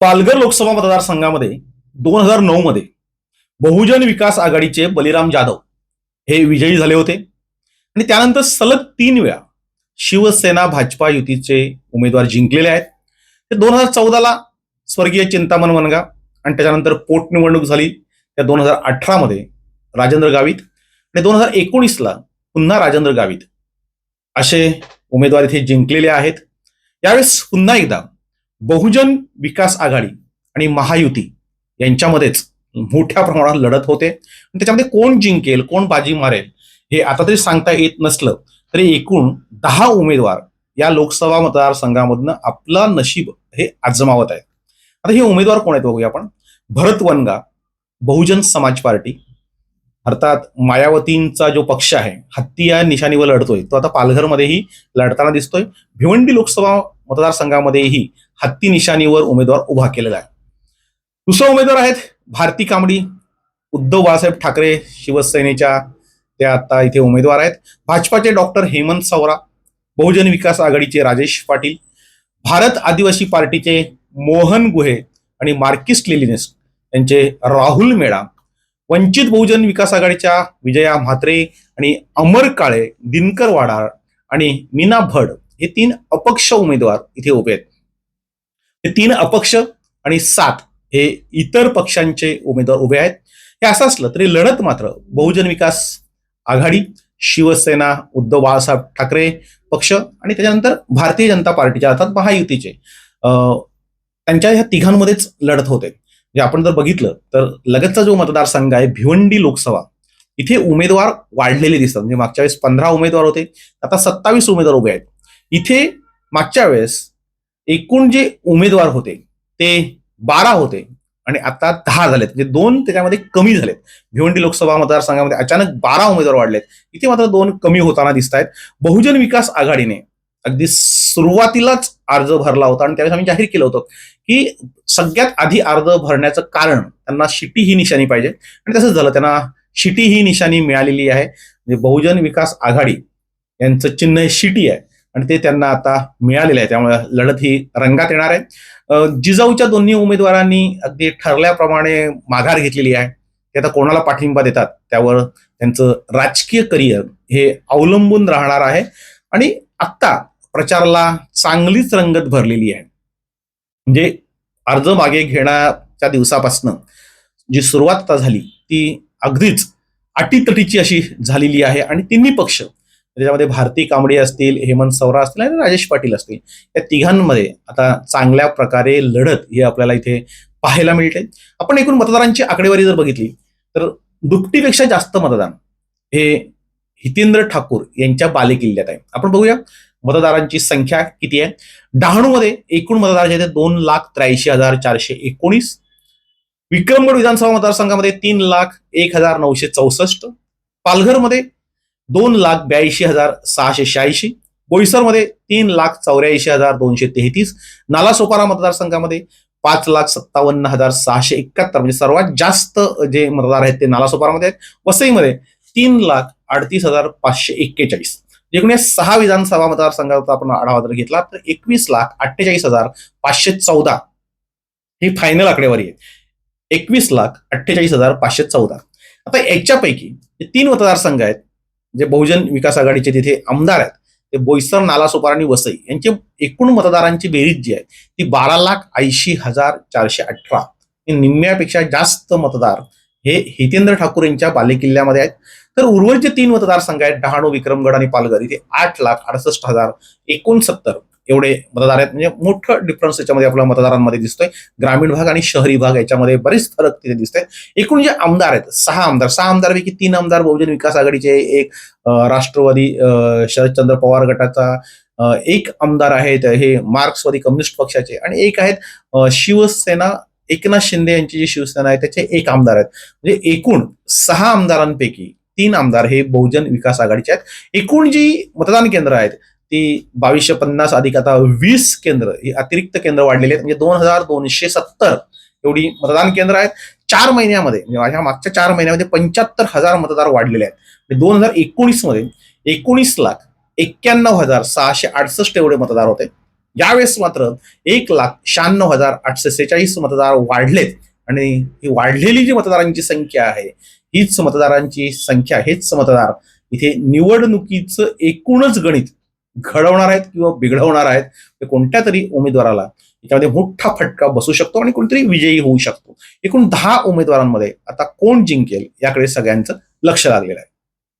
पालघर लोकसभा मतदारसंघामध्ये दोन हजार नऊ मध्ये बहुजन विकास आघाडीचे बलिराम जाधव हे विजयी झाले होते. आणि त्यानंतर सलग तीन वेळा शिवसेना भाजपा युतीचे उमेदवार जिंकलेले आहेत. ते दोन हजार चौदाला स्वर्गीय चिंतामण वनगा आणि त्याच्यानंतर पोटनिवडणूक झाली. त्या दोन हजार अठरामध्ये राजेंद्र गावित आणि दोन हजार एकोणीसला पुन्हा राजेंद्र गावित असे उमेदवार इथे जिंकलेले आहेत. यावेळेस पुन्हा एकदा बहुजन विकास आघाडी आणि महायुती यांच्यामध्येच मोठ्या प्रमाणात लढत होते. त्याच्यामध्ये कोण जिंकेल कोण बाजी मारेल हे आता तरी सांगता येत नसलं तरी एकूण दहा उमेदवार या लोकसभा मतदारसंघामधनं आपला नशीब हे आजमावत आहेत. आता हे उमेदवार कोण आहेत बघूया आपण. भरत वनगा बहुजन समाज पार्टी. अर्थात मायावतींचा जो पक्ष आहे हत्ती या निशाणीवर लढतोय. तो आता पालघरमध्येही लढताना दिसतोय. भिवंडी लोकसभा मतदारसंघामध्येही हत्ती निशाणीवर उमेदवार उभा केलेला आहे. दुसरा उमेदवार आहेत भारती कांबडी उद्धव बाळासाहेब ठाकरे शिवसेनेच्या ते आता इथे उमेदवार आहेत. भाजपाचे डॉक्टर हेमंत सवरा बहुजन विकास आघाडीचे राजेश पाटील भारत आदिवासी पार्टीचे मोहन गुहे आणि मार्किस्ट लिलिनेस यांचे राहुल मेळा वंचित बहुजन विकास आघाडीच्या विजया म्हात्रे आणि अमर काळे दिनकर वाडार आणि मीना भड हे तीन अपक्ष उमेदवार इथे उभे आहेत. हे तीन अपक्ष आणि सात हे इतर पक्षांचे उमेदवार उभे आहेत. हे असं असलं तरी लढत मात्र बहुजन विकास आघाडी शिवसेना उद्धव बाळासाहेब ठाकरे पक्ष आणि त्याच्यानंतर भारतीय जनता पार्टीच्या अर्थात महायुतीचे अं, त्यांच्या ह्या तिघांमध्येच लढत होते. म्हणजे आपण जर बघितलं तर लगतचा जो मतदारसंघ आहे भिवंडी लोकसभा इथे उमेदवार वाढलेले दिसतात. म्हणजे मागच्या वेळेस पंधरा उमेदवार होते आता सत्तावीस उमेदवार उभे आहेत. इथे मागच्या वेळेस एकूण जे उमेदवार होते ते बारा होते आणि आता दहा झालेत. म्हणजे दोन त्याच्यामध्ये कमी झालेत. भिवंडी लोकसभा मतदारसंघामध्ये अचानक बारा उमेदवार वाढलेत. इथे मात्र दोन कमी होताना दिसत आहेत बहुजन विकास आघाडीने अगदी सुरुवातीलाच अर्ज भरला होता आणि त्यावेळेस आम्ही जाहीर केलं होतं की सगळ्यात आधी अर्ज भरण्याचं कारण त्यांना शिटी ही निशाणी पाहिजे. आणि तसंच झालं. त्यांना शिटी ही निशाणी मिळालेली आहे. म्हणजे बहुजन विकास आघाडी यांचं चिन्ह शिटी आहे. आणि ते त्यांना आता मिळालेलं आहे. त्यामुळे लढत ही रंगात येणार आहे. जिजाऊच्या दोन्ही उमेदवारांनी अगदी ठरल्याप्रमाणे माघार घेतलेली आहे. ते आता कोणाला पाठिंबा देतात? त्यावर त्यांचं राजकीय करिअर हे अवलंबून राहणार आहे. आणि आत्ता प्रचाराला चांगलीच रंगत भरलेली आहे. म्हणजे अर्ज मागे घेण्याच्या दिवसापासनं जी सुरुवात आता झाली ती अगदीच अटीतटीची अशी झालेली आहे. आणि तिन्ही पक्ष त्याच्यामध्ये भारती कांबडी असतील हेमंत सौरा असतील आणि राजेश पाटील असतील या तिघांमध्ये आता चांगल्या प्रकारे लढत ही आपल्याला इथे पाहायला मिळते. आपण एकूण मतदारांची आकडेवारी जर बघितली तर दुपटीपेक्षा जास्त मतदान हे हितेंद्र ठाकूर यांच्या बालेकिल्ल्यात आहे. आपण बघूया मतदारांची संख्या किती आहे. डहाणूमध्ये एकूण मतदार जे आहेत दोन लाख त्र्याऐंशी हजार चारशे एकोणीस. विक्रमगड विधानसभा मतदारसंघामध्ये तीन लाख एक हजार नऊशे चौसष्ट. पालघरमध्ये दोन लाख ब्याऐंशी हजार सहाशे शहाऐंशी. बोईसरमध्ये तीन लाख चौऱ्याऐंशी हजार दोनशे तेहतीस. नालासोपारा मतदारसंघामध्ये पाच लाख सत्तावन्न हजार सहाशे एकाहत्तर म्हणजे सर्वात जास्त जे मतदार आहेत ते नालासोपारामध्ये आहेत. वसईमध्ये तीन लाख अडतीस हजार पाचशे एक्केचाळीस. एकूण या सहा विधानसभा मतदारसंघाचा आपण आढावा जर घेतला तर एकवीस लाख अठ्ठेचाळीस हजार पाचशे चौदा. ही फायनल आकडेवारी आहे एकवीस लाख अठ्ठेचाळीस हजार पाचशे चौदा. आता याच्यापैकी तीन मतदारसंघ आहेत जे बहुजन विकास आघाडीचे तिथे आमदार आहेत ते बोईसर नालासोपार आणि वसई यांची एकूण मतदारांची बेरीज जी आहे ती बारा लाख ऐंशी हजार चारशे अठरा. निम्म्यापेक्षा जास्त मतदार हे हितेंद्र ठाकूर यांच्या बालेकिल्ल्यामध्ये आहेत. तर उर्वरित जे तीन मतदारसंघ आहेत डहाणू विक्रमगड आणि पालघर इथे आठ लाख अडसष्ट हजार एकोणसत्तर एवढे मतदार आहेत. म्हणजे मोठं डिफरन्स याच्यामध्ये आपल्या मतदारांमध्ये दिसतोय. ग्रामीण भाग आणि शहरी भाग याच्यामध्ये बरेच फरक तिथे दिसत एकूण जे आमदार आहेत सहा आमदार. सहा आमदारपैकी तीन आमदार बहुजन विकास आघाडीचे एक राष्ट्रवादी शरदचंद्र पवार गटाचा एक आमदार आहेत. हे मार्क्सवादी कम्युनिस्ट पक्षाचे आणि एक आहेत शिवसेना एकनाथ शिंदे यांची जी शिवसेना आहे त्याचे एक आमदार आहेत. म्हणजे एकूण सहा आमदारांपैकी तीन आमदार हे बहुजन विकास आघाडीचे आहेत. एकूण जी मतदान केंद्र आहेत ती बावीसशे पन्नास अधिक आता वीस केंद्र ही अतिरिक्त केंद्र वाढलेली आहेत. म्हणजे दोन हजार दोनशे सत्तर एवढी मतदान केंद्र आहेत. चार महिन्यामध्ये म्हणजे माझ्या मागच्या चार महिन्यामध्ये पंच्याहत्तर हजार मतदार वाढलेले आहेत. म्हणजे दोन हजार एकोणीसमध्ये एकोणीस लाख एक्क्याण्णव हजार सहाशे अडसष्ट एवढे मतदार होते. यावेळेस मात्र एक लाख शहाण्णव हजार आठशे सेहेचाळीस मतदार वाढलेत. आणि ही वाढलेली जी मतदारांची संख्या आहे हीच मतदारांची संख्या हेच मतदार इथे निवडणुकीचं एकूणच गणित घडवणार आहेत किंवा बिघडवणार आहेत ते कोणत्या तरी उमेदवाराला याच्यामध्ये मोठा फटका बसू शकतो आणि कोणतरी विजयी होऊ शकतो. एकूण दहा उमेदवारांमध्ये आता कोण जिंकेल याकडे सगळ्यांचं लक्ष लागलेलं आहे.